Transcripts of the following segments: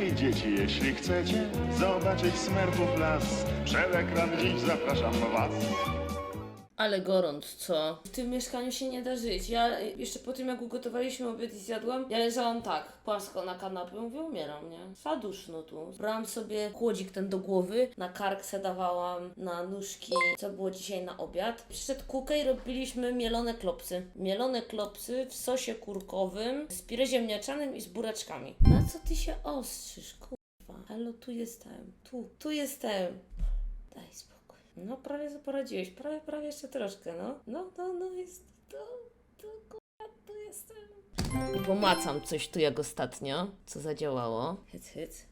Hej dzieci, jeśli chcecie zobaczyć smerfów las, przed ekran dziś zapraszam was. Ale gorąc, co? W tym mieszkaniu się nie da żyć. Ja jeszcze po tym, jak ugotowaliśmy obiad i zjadłam, ja leżałam tak, płasko na kanapie, mówię, umieram, nie? Zaduszno tu. Brałam sobie kłodzik ten do głowy, na kark se dawałam, na nóżki, co było dzisiaj na obiad. Przyszedł kukę i robiliśmy mielone klopsy. Mielone klopsy w sosie kurkowym, z pire ziemniaczanym i z buraczkami. Na co ty się ostrzysz, kurwa? Halo, tu jestem. Tu, tu jestem. Daj spokój. No prawie poradziłeś, prawie, prawie jeszcze troszkę, no. No, no, no jest, to, to, kurwa, tu jestem. I pomacam coś tu jak ostatnio, co zadziałało. Hyc, hyc.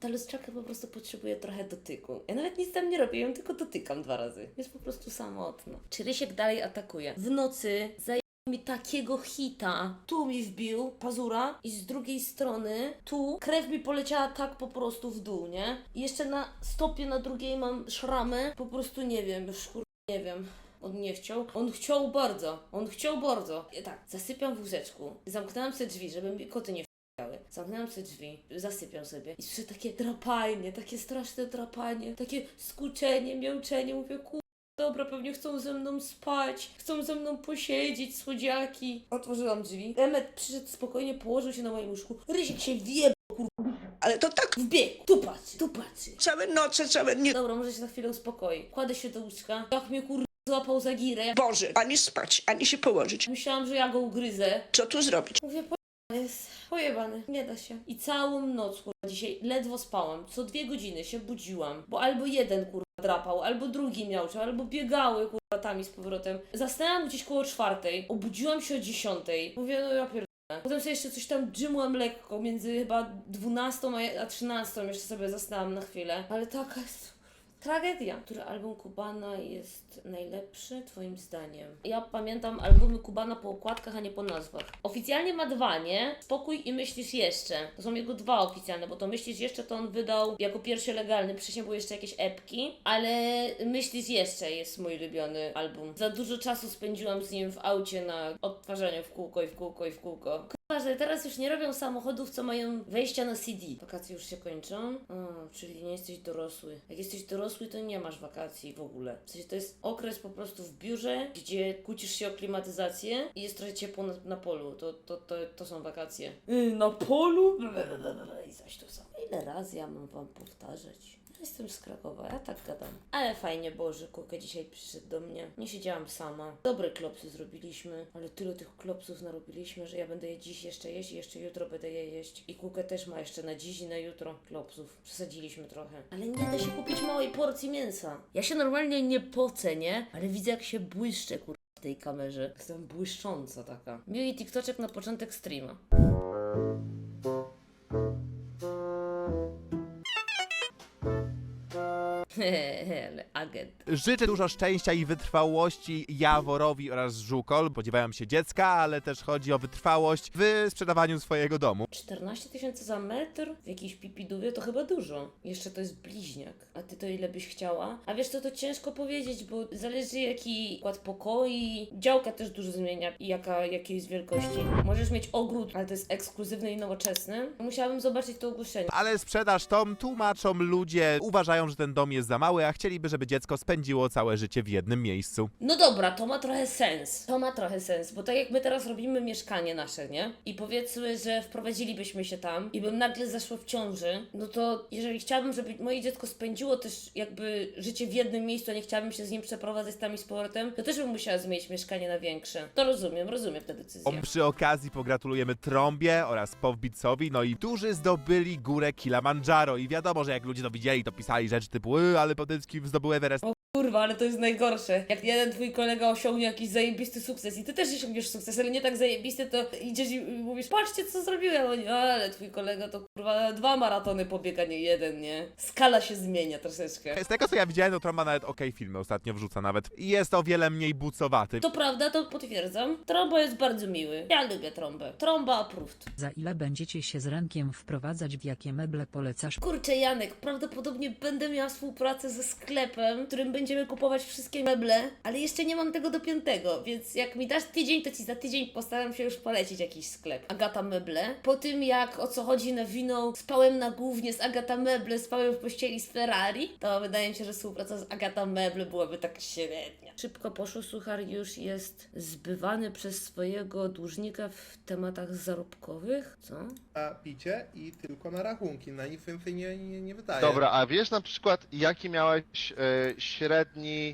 Ta lustrzaka po prostu potrzebuje trochę dotyku. Ja nawet nic tam nie robię, ją tylko dotykam dwa razy. Jest po prostu samotna. Czy Rysiek dalej atakuje? W nocy zaj mi takiego hita. Tu mi wbił pazura i z drugiej strony tu krew mi poleciała tak po prostu w dół, nie? I jeszcze na stopie na drugiej mam szramę. Po prostu nie wiem, już kur... nie wiem. On nie chciał. On chciał bardzo. On chciał bardzo. Ja tak, zasypiam w łóżeczku. Zamknęłam sobie drzwi, żeby mi koty nie wpadały. Zamknęłam sobie drzwi, zasypiam sobie i słyszę takie drapanie, takie straszne drapanie, takie skuczenie, miauczenie. Mówię, kur... Dobra, pewnie chcą ze mną spać, chcą ze mną posiedzieć, słodziaki. Otworzyłam drzwi. Emet przyszedł spokojnie, położył się na moim łóżku. Rysik się wie, Ale to tak wbiegł. Tu patrzy, tu patrzy. całe noce, całe nie... Dobra, może się na chwilę uspokoi. Kładę się do łóżka. Jak mnie kur... złapał za girę. Boże, ani spać, ani się położyć. Myślałam, że ja go ugryzę. Co tu zrobić? Mówię, pojebany jest, pojebany, nie da się. I całą noc, kurwa, dzisiaj ledwo spałam. Co dwie godziny się budziłam, bo albo jeden, kurwa, drapał, albo drugi miał, czy albo biegały, kurwa, tam i z powrotem. Zasnęłam gdzieś koło czwartej, obudziłam się o dziesiątej. Mówię, no ja pierdolę. Potem sobie jeszcze coś tam dżymłam lekko, między chyba 12 a 13 jeszcze sobie zasnęłam na chwilę. Ale taka jest tragedia. Który album Kubana jest najlepszy, twoim zdaniem? Ja pamiętam albumy Kubana po okładkach, a nie po nazwach. Oficjalnie ma dwa, nie? Spokój i Myślisz Jeszcze. To są jego dwa oficjalne, bo to Myślisz Jeszcze to on wydał jako pierwszy legalny. Wcześniej były jeszcze jakieś epki, ale Myślisz Jeszcze jest mój ulubiony album. Za dużo czasu spędziłam z nim w aucie na odtwarzaniu w kółko i w kółko i w kółko. Że teraz już nie robią samochodów, co mają wejścia na CD. Wakacje już się kończą? O, czyli nie jesteś dorosły. Jak jesteś dorosły, to nie masz wakacji w ogóle. W sensie to jest okres po prostu w biurze, gdzie kłócisz się o klimatyzację i jest trochę ciepło na, na polu. To, to, to, to są wakacje. Yy, na polu? I zaś to samo. Ile razy ja mam wam powtarzać? Jestem z Krakowa, ja tak gadam. Ale fajnie było, że Kuka dzisiaj przyszedł do mnie. Nie siedziałam sama. Dobre klopsy zrobiliśmy, ale tyle tych klopsów narobiliśmy, że ja będę je dziś jeszcze jeść i jeszcze jutro będę je jeść. I Kuka też ma jeszcze na dziś i na jutro klopsów. Przesadziliśmy trochę. Ale nie da się kupić małej porcji mięsa. Ja się normalnie nie pocenię, ale widzę jak się błyszczę, kur... w tej kamerze. Jestem błyszcząca taka. Miły TikToczek na początek streama. Agent. Życzę dużo szczęścia i wytrwałości Jaworowi oraz Żukol. Spodziewają się dziecka, ale też chodzi o wytrwałość w sprzedawaniu swojego domu. 14 tysięcy za metr w jakiejś pipidówie to chyba dużo. Jeszcze to jest bliźniak. A ty to ile byś chciała? A wiesz co, to ciężko powiedzieć, bo zależy jaki układ pokoi. Działka też dużo zmienia i jaka, jakiej jest wielkości. Możesz mieć ogród, ale to jest ekskluzywny i nowoczesny. Musiałabym zobaczyć to ogłoszenie. Ale sprzedaż tom tłumaczą ludzie, uważają, że ten dom jest za mały, a chcieliby, żeby dziecko spędziło całe życie w jednym miejscu. No dobra, to ma trochę sens. To ma trochę sens, bo tak jak my teraz robimy mieszkanie nasze, nie? I powiedzmy, że wprowadzilibyśmy się tam i bym nagle zaszła w ciąży, no to jeżeli chciałabym, żeby moje dziecko spędziło też jakby życie w jednym miejscu, a nie chciałabym się z nim przeprowadzać tam i z powrotem, to też bym musiała zmienić mieszkanie na większe. To rozumiem, rozumiem tę decyzję. O, Przy okazji pogratulujemy Trąbie oraz Powbicowi, no i którzy zdobyli górę Kilimandżaro. I wiadomo, że jak ludzie to widzieli, to pisali rzeczy typu, "Y, ale Potycki zdobył Everest. Kurwa, ale to jest najgorsze. Jak jeden twój kolega osiągnie jakiś zajebisty sukces i ty też osiągniesz sukces, ale nie tak zajebisty, to idziesz i mówisz, patrzcie co zrobiłem. Oni, ale twój kolega to kurwa dwa maratony pobiega, nie jeden, nie? Skala się zmienia troszeczkę. Z tego co ja widziałem, to Trąba nawet okej filmy ostatnio wrzuca nawet. I jest o wiele mniej bucowaty. To prawda, to potwierdzam. Tromba jest bardzo miły. Ja lubię trąbę. Trąba approved. Za ile będziecie się z Renkiem wprowadzać w jakie meble polecasz? Kurczę, Janek, prawdopodobnie będę miała współpracę ze sklepem, w którym będzie będziemy kupować wszystkie meble, ale jeszcze nie mam tego dopiętego, więc jak mi dasz tydzień, to ci za tydzień postaram się już polecić jakiś sklep. Agata Meble. Po tym jak o co chodzi na wino, spałem na głównie z Agata Meble, spałem w pościeli z Ferrari, to wydaje mi się, że współpraca z Agata Meble byłaby tak średnia. Szybko poszło, suchar już jest zbywany przez swojego dłużnika w tematach zarobkowych. Co? na picie i tylko na rachunki, na nic więcej nie, nie, nie wydaje. Dobra, a wiesz na przykład jaki miałeś e, średni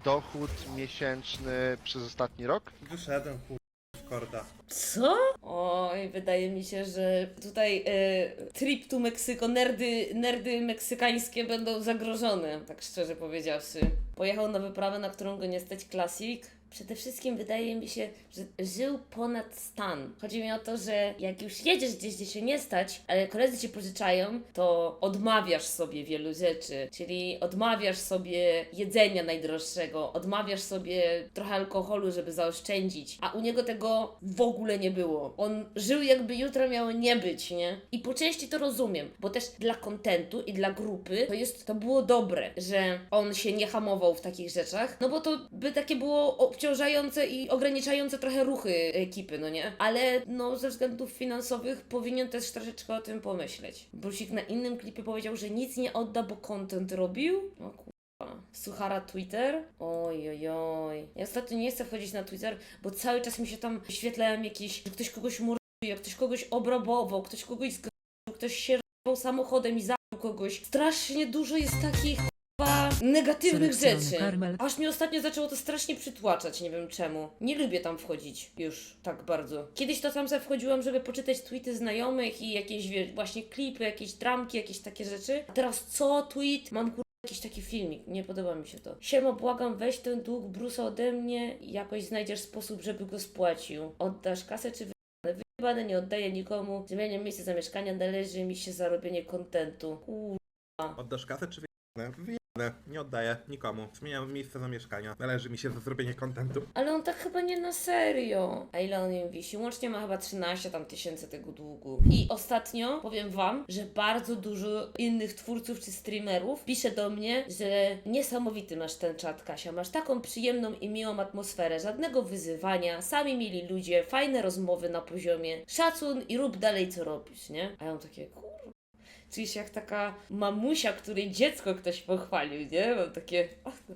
dochód miesięczny przez ostatni rok? Wyszedłem kur... z korda. Co? Oj, wydaje mi się, że tutaj e, trip to Meksyko, nerdy, nerdy meksykańskie będą zagrożone, tak szczerze powiedziawszy. Pojechał na wyprawę, na którą go nie stać klasik. Przede wszystkim wydaje mi się, że żył ponad stan. Chodzi mi o to, że jak już jedziesz gdzieś, gdzie się nie stać, ale koledzy ci pożyczają, to odmawiasz sobie wielu rzeczy. Czyli odmawiasz sobie jedzenia najdroższego, odmawiasz sobie trochę alkoholu, żeby zaoszczędzić. A u niego tego w ogóle nie było. On żył jakby jutro miało nie być, nie? I po części to rozumiem, bo też dla kontentu i dla grupy to jest, to było dobre, że on się nie hamował w takich rzeczach, no bo to by takie było obciążające i ograniczające trochę ruchy ekipy, no nie? Ale no ze względów finansowych powinien też troszeczkę o tym pomyśleć. Brusik na innym klipie powiedział, że nic nie odda, bo content robił. O kurwa. Suchara Twitter? Oj, oj, oj. Ja ostatnio nie chcę wchodzić na Twitter, bo cały czas mi się tam wyświetlają jakieś, że ktoś kogoś morduje, ktoś kogoś obrabował, ktoś kogoś zgrał, ktoś się samochodem i zabił kogoś. Strasznie dużo jest takich kurwa, negatywnych rzeczy. Karmel. Aż mnie ostatnio zaczęło to strasznie przytłaczać, nie wiem czemu. Nie lubię tam wchodzić już tak bardzo. Kiedyś to tam sobie wchodziłam, żeby poczytać tweety znajomych i jakieś wie, właśnie klipy, jakieś dramki, jakieś takie rzeczy. A teraz co tweet? Mam kur... Jakiś taki filmik, nie podoba mi się to. Siema, błagam, weź ten dług Brusa ode mnie i jakoś znajdziesz sposób, żeby go spłacił. Oddasz kasę czy wyjebane? Wyjebane nie oddaję nikomu. Zmieniam miejsce zamieszkania, należy mi się zarobienie kontentu. Kur... Oddasz kasę czy wyjebane? Nie oddaję nikomu. Zmieniam miejsce zamieszkania. Należy mi się za zrobienie kontentu. Ale on tak chyba nie na serio. A ile on im wisi? Łącznie ma chyba 13 tam tysięcy tego długu. I ostatnio powiem wam, że bardzo dużo innych twórców czy streamerów pisze do mnie, że niesamowity masz ten czat, Kasia. Masz taką przyjemną i miłą atmosferę, żadnego wyzywania, sami mieli ludzie, fajne rozmowy na poziomie, szacun i rób dalej co robisz, nie? A ja mam takie, kurwa. Czuję się jak taka mamusia, której dziecko ktoś pochwalił, nie? Mam takie, ach, no.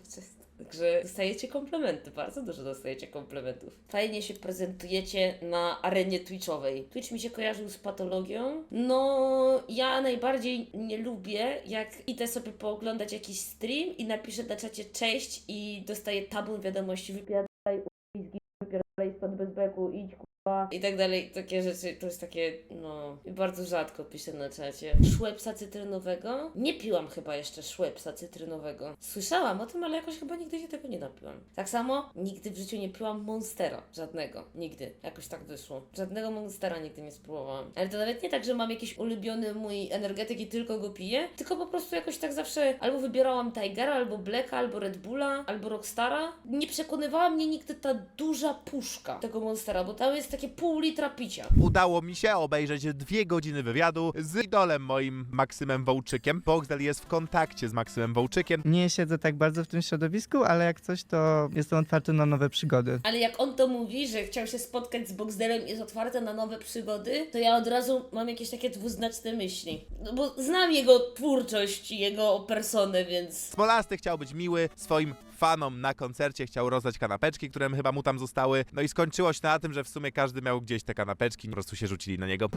Także dostajecie komplementy, bardzo dużo dostajecie komplementów. Fajnie się prezentujecie na arenie Twitchowej. Twitch mi się kojarzył z patologią. No, ja najbardziej nie lubię, jak idę sobie pooglądać jakiś stream i napiszę na czacie cześć i dostaję tabun wiadomości, wypiadaj, u***, wypiadaj stąd bez beku, idź i tak dalej. Takie rzeczy, to jest takie, no, bardzo rzadko piszę na czacie. Szłepsa cytrynowego? Nie piłam chyba jeszcze szłepsa cytrynowego. Słyszałam o tym, ale jakoś chyba nigdy się tego nie napiłam. Tak samo nigdy w życiu nie piłam Monstera. Żadnego. Nigdy. Jakoś tak wyszło. Żadnego Monstera nigdy nie spróbowałam. Ale to nawet nie tak, że mam jakiś ulubiony mój energetyk i tylko go piję, tylko po prostu jakoś tak zawsze albo wybierałam Tigera, albo Blacka, albo Red Bulla, albo Rockstara. Nie przekonywała mnie nigdy ta duża puszka tego Monstera, bo tam jest takie pół litra picia. Udało mi się obejrzeć dwie godziny wywiadu z idolem moim Maksymem Wołczykiem. Boxdel jest w kontakcie z Maksymem Wołczykiem. Nie siedzę tak bardzo w tym środowisku, ale jak coś, to jestem otwarty na nowe przygody. Ale jak on to mówi, że chciał się spotkać z Boxdelem i jest otwarty na nowe przygody, to ja od razu mam jakieś takie dwuznaczne myśli. No bo znam jego twórczość i jego personę, więc... Smolasty chciał być miły swoim fanom na koncercie, chciał rozdać kanapeczki, które chyba mu tam zostały. No i skończyło się na tym, że w sumie każdy miał gdzieś te kanapeczki, po prostu się rzucili na niego.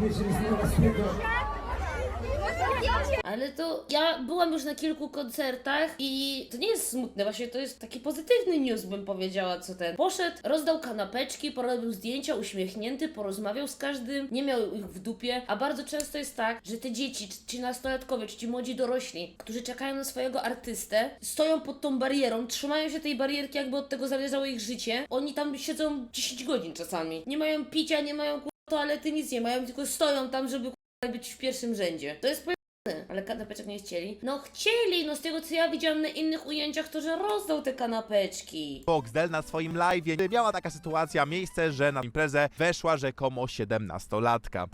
Ale to ja byłam już na kilku koncertach i to nie jest smutne, właśnie to jest taki pozytywny news, bym powiedziała, co ten. Poszedł, rozdał kanapeczki, porobił zdjęcia, uśmiechnięty, porozmawiał z każdym, nie miał ich w dupie, a bardzo często jest tak, że te dzieci, czy nastolatkowie, czy ci młodzi dorośli, którzy czekają na swojego artystę, stoją pod tą barierą, trzymają się tej barierki, jakby od tego zależało ich życie. Oni tam siedzą 10 godzin czasami. Nie mają picia, nie mają kur- toalety, nic nie mają, tylko stoją tam, żeby być w pierwszym rzędzie. To jest ale kanapeczek nie chcieli. No chcieli, no z tego co ja widziałam na innych ujęciach, to że rozdał te kanapeczki. Boxdel na swoim live miała taka sytuacja, miejsce, że na imprezę weszła rzekomo 17-latka.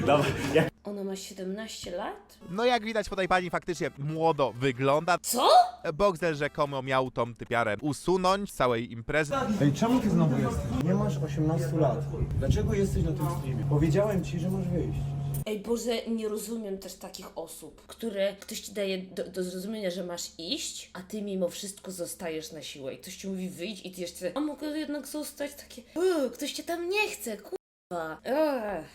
Dobra, jak Ona ma 17 lat? No jak widać po tej pani faktycznie młodo wygląda. Co? Boxel rzekomo miał tą typiarę usunąć z całej imprezy. Ej, czemu ty znowu jesteś? Nie masz 18 lat. Dlaczego jesteś na tym streamie? Powiedziałem ci, że masz wyjść. Ej Boże, nie rozumiem też takich osób, które ktoś ci daje do, do zrozumienia, że masz iść, a ty mimo wszystko zostajesz na siłę i ktoś ci mówi wyjdź i ty jeszcze, a mogę jednak zostać takie, "Uuu, ktoś cię tam nie chce, kurwa.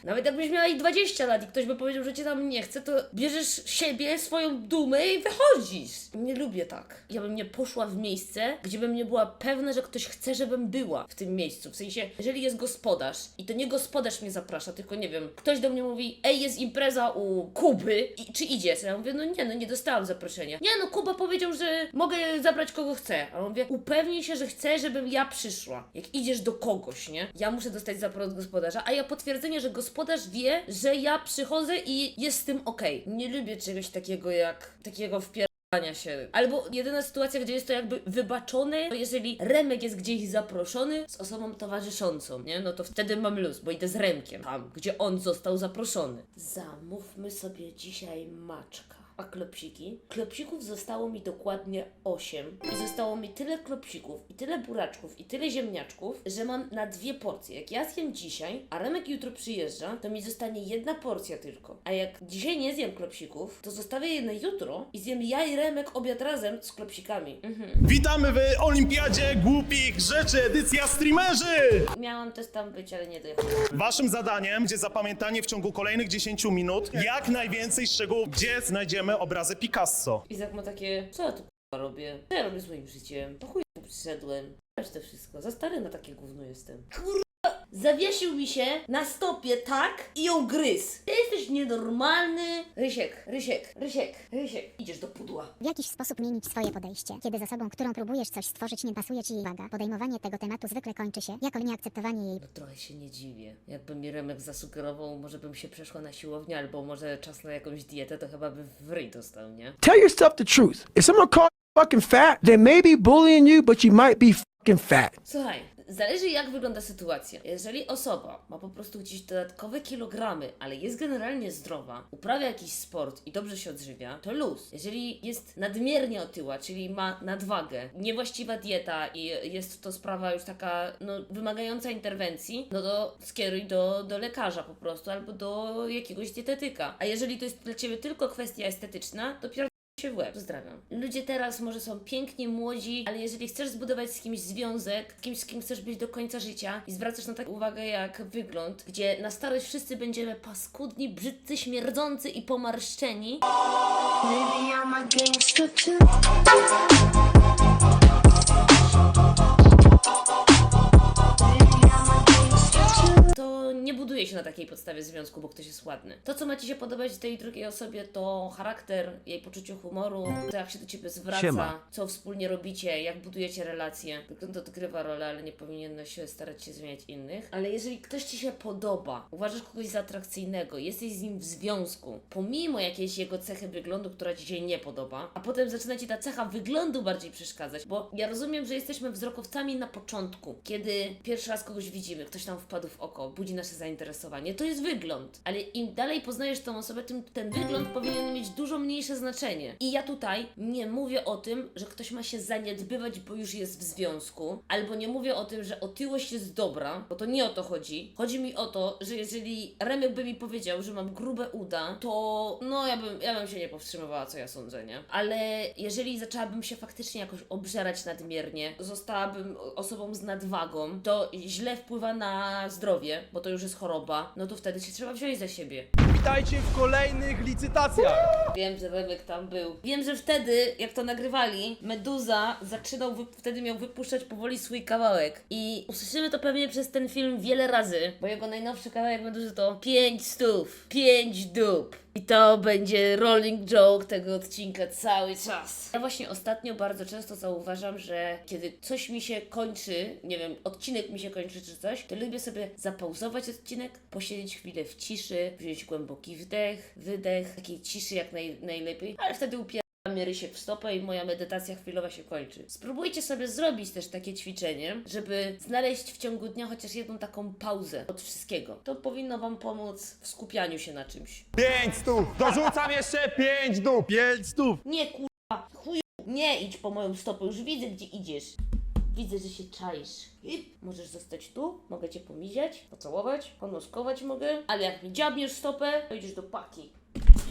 Nawet jakbyś miała i 20 lat i ktoś by powiedział, że cię tam nie chce, to bierzesz siebie, swoją dumę i wychodzisz. Nie lubię tak. Ja bym nie poszła w miejsce, gdzie bym nie była pewna, że ktoś chce, żebym była w tym miejscu. W sensie, jeżeli jest gospodarz i to nie gospodarz mnie zaprasza, tylko nie wiem, ktoś do mnie mówi, ej, jest impreza u Kuby, i, czy idziesz? Ja mówię, no nie, no nie dostałam zaproszenia. Nie, no Kuba powiedział, że mogę zabrać kogo chcę. A on mówię, upewnij się, że chcę, żebym ja przyszła. Jak idziesz do kogoś, nie? Ja muszę dostać zapro od gospodarza, a ja potwierdzenie, że gospodarz wie, że ja przychodzę i jest z tym okej. Nie lubię czegoś takiego jak takiego wpier... się. Albo jedyna sytuacja, gdzie jest to jakby wybaczone, to jeżeli Remek jest gdzieś zaproszony z osobą towarzyszącą, nie? No to wtedy mam luz, bo idę z Remkiem tam, gdzie on został zaproszony. Zamówmy sobie dzisiaj maczka. A klopsiki? Klopsików zostało mi dokładnie 8 i zostało mi tyle klopsików i tyle buraczków i tyle ziemniaczków, że mam na dwie porcje. Jak ja zjem dzisiaj, a Remek jutro przyjeżdża, to mi zostanie jedna porcja tylko. A jak dzisiaj nie zjem klopsików, to zostawię je na jutro i zjem ja i Remek obiad razem z klopsikami. Mhm. Witamy w Olimpiadzie Głupich Rzeczy, edycja streamerzy! Miałam też tam być, ale nie dojechałam. Waszym zadaniem będzie zapamiętanie w ciągu kolejnych 10 minut jak najwięcej szczegółów, gdzie znajdziemy obrazy Picasso. Izak ma takie, co ja tu robię? Co ja robię swoim życiem? Po chuj przyszedłem. Weź to wszystko, za stary na takie gówno jestem. Kurwa! Zawiesił mi się na stopie tak i ją gryz. Ty jesteś nienormalny. Rysiek, Rysiek, Rysiek, Rysiek. Idziesz do pudła. W jakiś sposób zmienić swoje podejście. Kiedy za sobą, którą próbujesz coś stworzyć, nie pasuje ci jej waga. Podejmowanie tego tematu zwykle kończy się jako nieakceptowanie jej No trochę się nie dziwię. Jakby mi Remek zasugerował, może bym się przeszła na siłownię, albo może czas na jakąś dietę, to chyba by w ryj dostał, nie? Tell yourself the truth. If someone calls you fucking fat, they may be bullying you, but you might be fucking fat. Słuchaj, zależy jak wygląda sytuacja. Jeżeli osoba ma po prostu gdzieś dodatkowe kilogramy, ale jest generalnie zdrowa, uprawia jakiś sport i dobrze się odżywia, to luz. Jeżeli jest nadmiernie otyła, czyli ma nadwagę, niewłaściwa dieta i jest to sprawa już taka, no, wymagająca interwencji, no to skieruj do, do lekarza po prostu albo do jakiegoś dietetyka. A jeżeli to jest dla Ciebie tylko kwestia estetyczna, to pier się w łeb. Pozdrawiam. Ludzie teraz może są pięknie młodzi, ale jeżeli chcesz zbudować z kimś związek, z kimś, z kim chcesz być do końca życia i zwracasz na tak uwagę jak wygląd, gdzie na starość wszyscy będziemy paskudni, brzydcy, śmierdzący i pomarszczeni, to buduje się na takiej podstawie związku, bo ktoś jest ładny. To, co ma Ci się podobać tej drugiej osobie, to charakter, jej poczucie humoru, to jak się do Ciebie zwraca, Siema. co wspólnie robicie, jak budujecie relacje. Wygląd odgrywa rolę, ale nie powinno się starać się zmieniać innych. Ale jeżeli ktoś Ci się podoba, uważasz kogoś za atrakcyjnego, jesteś z nim w związku, pomimo jakiejś jego cechy wyglądu, która Ci się nie podoba, a potem zaczyna Ci ta cecha wyglądu bardziej przeszkadzać, bo ja rozumiem, że jesteśmy wzrokowcami na początku, kiedy pierwszy raz kogoś widzimy, ktoś nam wpadł w oko, budzi nasze zainteresowanie. To jest wygląd, ale im dalej poznajesz tą osobę, tym ten wygląd powinien mieć dużo mniejsze znaczenie. I ja tutaj nie mówię o tym, że ktoś ma się zaniedbywać, bo już jest w związku, albo nie mówię o tym, że otyłość jest dobra, bo to nie o to chodzi. Chodzi mi o to, że jeżeli Remek by mi powiedział, że mam grube uda, to no ja bym, ja bym się nie powstrzymywała, co ja sądzę, nie? Ale jeżeli zaczęłabym się faktycznie jakoś obżerać nadmiernie, zostałabym osobą z nadwagą, to źle wpływa na zdrowie, bo to już jest choroba, no to wtedy się trzeba wziąć za siebie. Witajcie w kolejnych licytacjach. Wiem, że Remek tam był. Wiem, że wtedy, jak to nagrywali, Meduza zaczynał, wtedy miał wypuszczać powoli swój kawałek. I usłyszymy to pewnie przez ten film wiele razy, bo jego najnowszy kawałek Meduzy to 5 stów, 5 dup. I to będzie rolling joke tego odcinka cały czas. Ja właśnie ostatnio bardzo często zauważam, że kiedy coś mi się kończy, nie wiem, odcinek mi się kończy czy coś, to lubię sobie zapauzować odcinek, posiedzieć chwilę w ciszy, wziąć głęboki wdech, wydech, takiej ciszy jak naj, najlepiej, ale wtedy upieram mnie rysiek w stopę i moja medytacja chwilowa się kończy. Spróbujcie sobie zrobić też takie ćwiczenie, żeby znaleźć w ciągu dnia chociaż jedną taką pauzę od wszystkiego. To powinno Wam pomóc w skupianiu się na czymś. Pięć stów! Dorzucam jeszcze pięć dup! Pięć stów! Nie kurwa, chuju, nie idź po moją stopę, już widzę gdzie idziesz. Widzę, że się czaisz. I możesz zostać tu, mogę cię pomiziać, pocałować, ponoskować mogę, ale jak mi dziabniesz stopę, to idziesz do paki.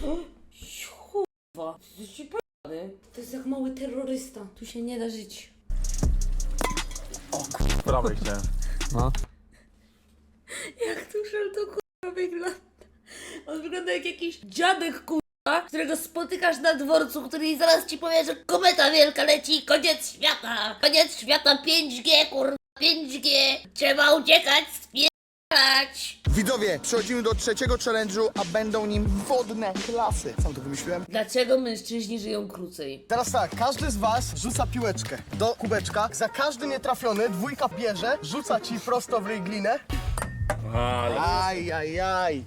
Kurwa, jesteś pojebany. To jest jak mały terrorysta. Tu się nie da żyć. Prawej chciałem. Jak Tuszel to kurwa wygląda? On wygląda jak jakiś dziadek kurwa, którego spotykasz na dworcu, który zaraz ci powie, że kometa wielka leci, koniec świata, koniec świata 5G kurwa, 5G, trzeba uciekać, spierać. Widzowie, przechodzimy do trzeciego challenge'u, a będą nim wodne klasy. Sam to wymyśliłem. Dlaczego mężczyźni żyją krócej? Teraz tak, każdy z was rzuca piłeczkę do kubeczka. Za każdy nietrafiony dwójka bierze, rzuca ci prosto w ryj glinę. Aj, aj, aj.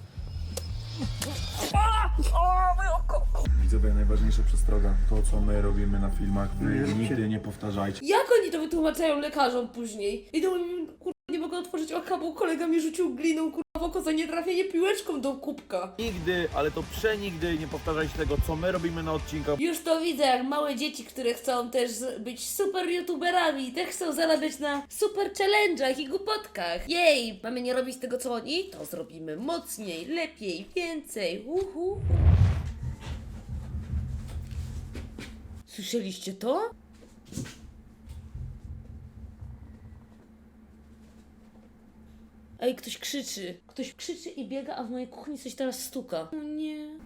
Widzowie, najważniejsza przestroga. To, co my robimy na filmach, wy nigdy nie powtarzajcie. Jak oni to wytłumaczają lekarzom później? I to mogę otworzyć oka, bo kolega mi rzucił gliną kurwa w oko za nietrafienie piłeczką do kubka. Nigdy, ale to przenigdy nie powtarzajcie tego, co my robimy na odcinkach. Już to widzę, jak małe dzieci, które chcą też z- być super youtuberami, też chcą zarabiać na super challenge'ach i głupotkach. Jej, mamy nie robić tego co oni? To zrobimy mocniej, lepiej, więcej. Uhu. Słyszeliście to? Ej, ktoś krzyczy. Ktoś krzyczy i biega, a w mojej kuchni coś teraz stuka. O nie.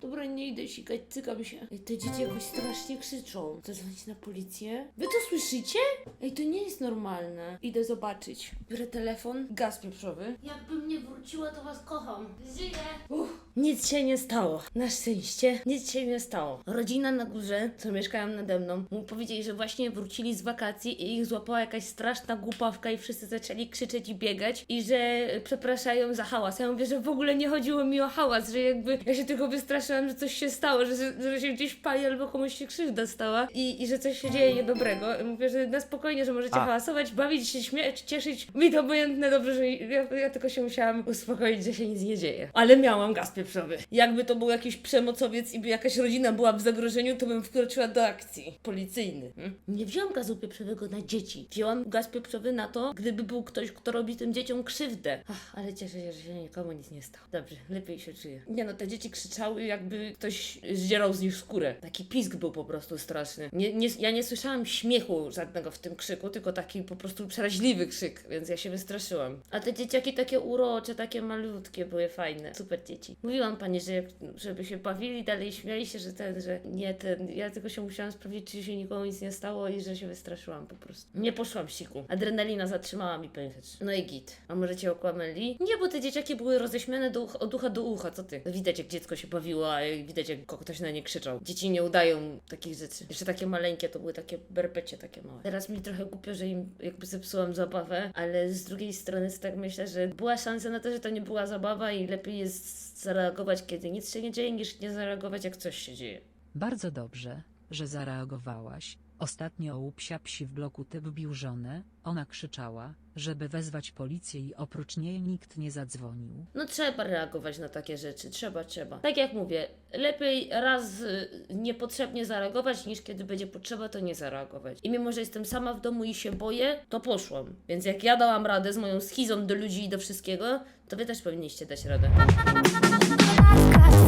Dobra, nie idę sikać, cykam się. Ej, te dzieci jakoś strasznie krzyczą. Zadzwonić na policję? Wy to słyszycie? Ej, to nie jest normalne. Idę zobaczyć. Biorę telefon, gaz pieprzowy. Jakbym nie wróciła, to was kocham. Żyję! Uff, nic się nie stało. Na szczęście, nic się nie stało. Rodzina na górze, co mieszkają nade mną, mu powiedzieli, że właśnie wrócili z wakacji i ich złapała jakaś straszna głupawka i wszyscy zaczęli krzyczeć i biegać i że przepraszają za hałas. Ja mówię, że w ogóle nie chodziło mi o hałas, że jakby ja się tylko wystraszyłam, że coś się stało, że, że się gdzieś pali albo komuś się krzywda stała i, i że coś się dzieje niedobrego. Mówię, że na spokojnie, że możecie hałasować, bawić się, śmiać, cieszyć. Mi to obojętne, dobrze, że ja, ja tylko się musiałam uspokoić, że się nic nie dzieje. Ale miałam gaz pieprzowy. Jakby to był jakiś przemocowiec i by jakaś rodzina była w zagrożeniu, to bym wkroczyła do akcji. Policyjny. Hmm? Nie wziąłam gazu pieprzowego na dzieci. Wzięłam gaz pieprzowy na to, gdyby był ktoś, kto robi tym dzieciom krzywdę. Ach, ale cieszę się, że się nikomu nic nie stało. Dobrze, lepiej się czuję. Nie no, te dzieci krzyczały, jakby ktoś zdzierał z nich skórę. Taki pisk był po prostu straszny. Nie, nie, ja nie słyszałam śmiechu żadnego w tym krzyku, tylko taki po prostu przeraźliwy krzyk, więc ja się wystraszyłam. A te dzieciaki takie urocze, takie malutkie były fajne. Super dzieci. Mówiłam pani, że jak, żeby się bawili dalej, śmiali się, że ten, że nie ten. Ja tylko się musiałam sprawdzić, czy się nikomu nic nie stało i że się wystraszyłam po prostu. Nie poszłam siku. Adrenalina zatrzymała mi pęcherz. No i git. A może cię okłamali? Nie, bo te dzieciaki były roześmiane do ucha, od ucha do ucha, co ty? Widać jak dziecko się bawiło, a widać jak ktoś na nie krzyczał. Dzieci nie udają takich rzeczy. Jeszcze takie maleńkie, to były takie berpecie takie małe. Teraz mi trochę głupio, że im jakby zepsułam zabawę, ale z drugiej strony tak myślę, że była szansa na to, że to nie była zabawa i lepiej jest zareagować, kiedy nic się nie dzieje, niż nie zareagować, jak coś się dzieje. Bardzo dobrze, że zareagowałaś. Ostatnio u psia psi w bloku typ bił żonę, ona krzyczała, żeby wezwać policję i oprócz niej nikt nie zadzwonił. No trzeba reagować na takie rzeczy, trzeba, trzeba. Tak jak mówię, lepiej raz y, niepotrzebnie zareagować, niż kiedy będzie potrzeba, to nie zareagować. I mimo, że jestem sama w domu i się boję, to poszłam. Więc jak ja dałam radę z moją schizą do ludzi i do wszystkiego, to wy też powinniście dać radę. podcast.